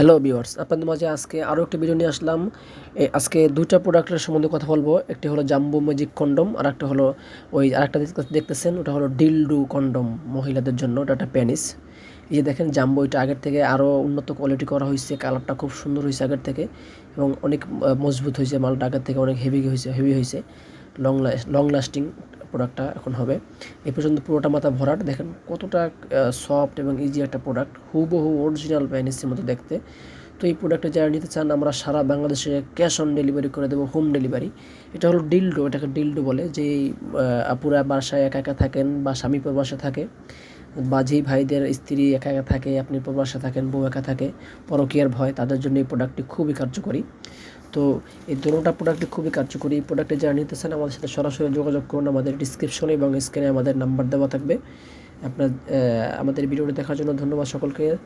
Hello viewers আপনাদের মাঝে আজকে আরও একটি ভিডিও নিয়ে আসলাম। আজকে দুইটা প্রোডাক্টের সম্বন্ধে কথা বলব। একটি হলো জাম্বু ম্যাজিক কন্ডম আর একটা হলো ওই আরেকটা দেখতে- দেখতেছেন, ওটা হলো ডিলডু কন্ডম মহিলাদের জন্য। ওটা একটা প্যানিস এই যে দেখেন জাম্বু এটা আগের থেকে আরও উন্নত কোয়ালিটি করা হয়েছে। কালারটা খুব সুন্দর হয়েছে আগের থেকে এবং অনেক মজবুত হয়েছে। মালটা আগের থেকে অনেক হেভি হয়েছে হেভি হয়েছে। লং লং লাস্টিং প্রোডাক্টটা এখন হবে। এই পর্যন্ত পুরোটা মাথা ভরাট। দেখেন কতটা সফট এবং ইজি একটা প্রোডাক্ট হুবহু অরিজিনাল প্যানিসের মতো দেখতে। তো এই প্রোডাক্টটা যারা নিতে চান, আমরা সারা বাংলাদেশে ক্যাশ অন ডেলিভারি করে দেবো হোম ডেলিভারি এটা হলো ডিলডো এটাকে ডিলডো বলে। যে আপুরা বাসায় একা একা থাকেন বা স্বামী প্রবাসে থাকে বা যেই ভাইদের স্ত্রী একা একা থাকে, আপনি প্রবাসা থাকেন, বউ একা থাকে, পরকীয়ার ভয়, তাদের জন্য এই প্রোডাক্টটি খুবই কার্যকরী। তো এই দুটোটা প্রোডাক্টটি খুবই কার্যকরী। এই প্রোডাক্টে যারা নিতে চান, আমাদের সাথে সরাসরি যোগাযোগ করুন। আমাদের ডিসক্রিপশনে এবং স্ক্রিনে আমাদের নাম্বার দেওয়া থাকবে। আপনার আমাদের ভিডিওটি দেখার জন্য ধন্যবাদ সকলকে।